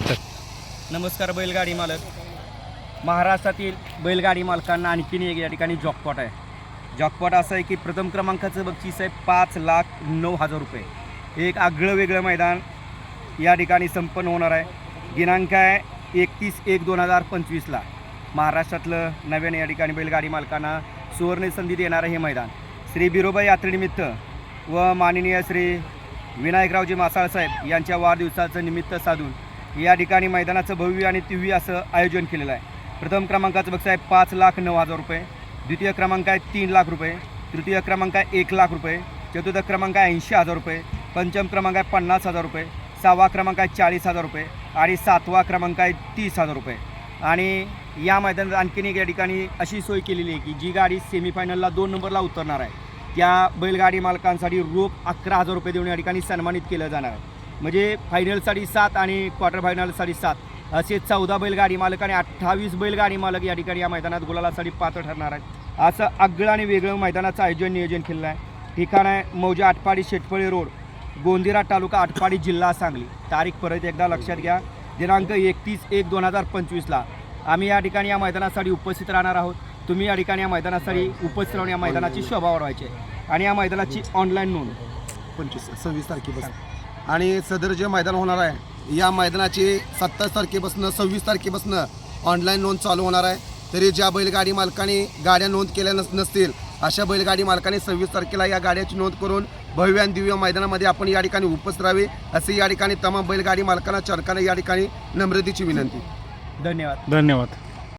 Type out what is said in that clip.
नमस्कार बैलगाडी मालक. महाराष्ट्रातील बैलगाडी मालकांना आणखीन एक या ठिकाणी जॉकपॉट आहे. जॉकपॉट असं आहे की प्रथम क्रमांकाचं बक्षीस आहे पाच लाख नऊ हजार रुपये. एक आगळं वेगळं मैदान या ठिकाणी संपन्न होणार आहे. दिनांक आहे एकतीस एक दोन हजार पंचवीसला. महाराष्ट्रातलं नव्याने या ठिकाणी बैलगाडी मालकांना सुवर्ण संधी देणारं हे मैदान. श्री बिरोबाई यात्रेनिमित्त व माननीय श्री विनायकरावजी मासाळ साहेब यांच्या वाढदिवसाचं निमित्त साधून या ठिकाणी मैदानाचं भव्य आणि तिव्य असं आयोजन केलेलं आहे. प्रथम क्रमांकाचं बक्षीस आहे पाच लाख नऊ हजार रुपये. द्वितीय क्रमांक आहे तीन लाख रुपये. तृतीय क्रमांक आहे एक लाख रुपये. चतुर्थ क्रमांक आहे ऐंशी हजार रुपये. पंचम क्रमांक आहे पन्नास हजार रुपये. सहावा क्रमांक आहे चाळीस हजार रुपये आणि सातवा क्रमांक आहे तीस हजार रुपये. आणि या मैदानात आणखीन एक या ठिकाणी अशी सोय केलेली आहे की जी गाडी सेमीफायनलला दोन नंबरला उतरणार आहे. त्या बैलगाडी मालकांसाठी रोख अकरा हजार रुपये देऊन या ठिकाणी सन्मानित केलं जाणार आहे. म्हणजे फायनलसाठी सात आणि क्वार्टर फायनलसाठी सात. असे चौदा बैलगाडी मालक आणि अठ्ठावीस बैलगाडी मालक या ठिकाणी या मैदानात गुलालासाठी पात्र ठरणार आहेत. असं आगळं आणि वेगळं मैदानाचं आयोजन नियोजन केलेलं आहे. ठिकाण आहे मौजा आटपाडी शेटफळे रोड गोंदिरा तालुका आटपाडी जिल्हा सांगली. तारीख परत एकदा लक्षात घ्या. दिनांक एकतीस एक दोन हजार पंचवीसला. आम्ही या ठिकाणी या मैदानासाठी उपस्थित राहणार आहोत. तुम्ही या ठिकाणी या मैदानासाठी उपस्थित राहून या मैदानाची शोभा वाढवायची आणि या मैदानाची ऑनलाईन नोंद. पंचवीस सव्वीस तारखेपासून. आणि सदर जे मैदान होणार आहे या मैदानाची सत्तावीस तारखेपासून सव्वीस तारखेपासून ऑनलाईन नोंद चालू होणार आहे. तरी ज्या बैलगाडी मालकांनी गाड्या नोंद केल्या नस नसतील अशा बैलगाडी मालकांनी सव्वीस तारखेला या गाड्याची नोंद करून भव्य आणि दिव्य मैदानामध्ये आपण या ठिकाणी उपस्थित राहावे असे या ठिकाणी तमाम बैलगाडी मालकांना चरकाने या ठिकाणी नम्रतेची विनंती. धन्यवाद. धन्यवाद.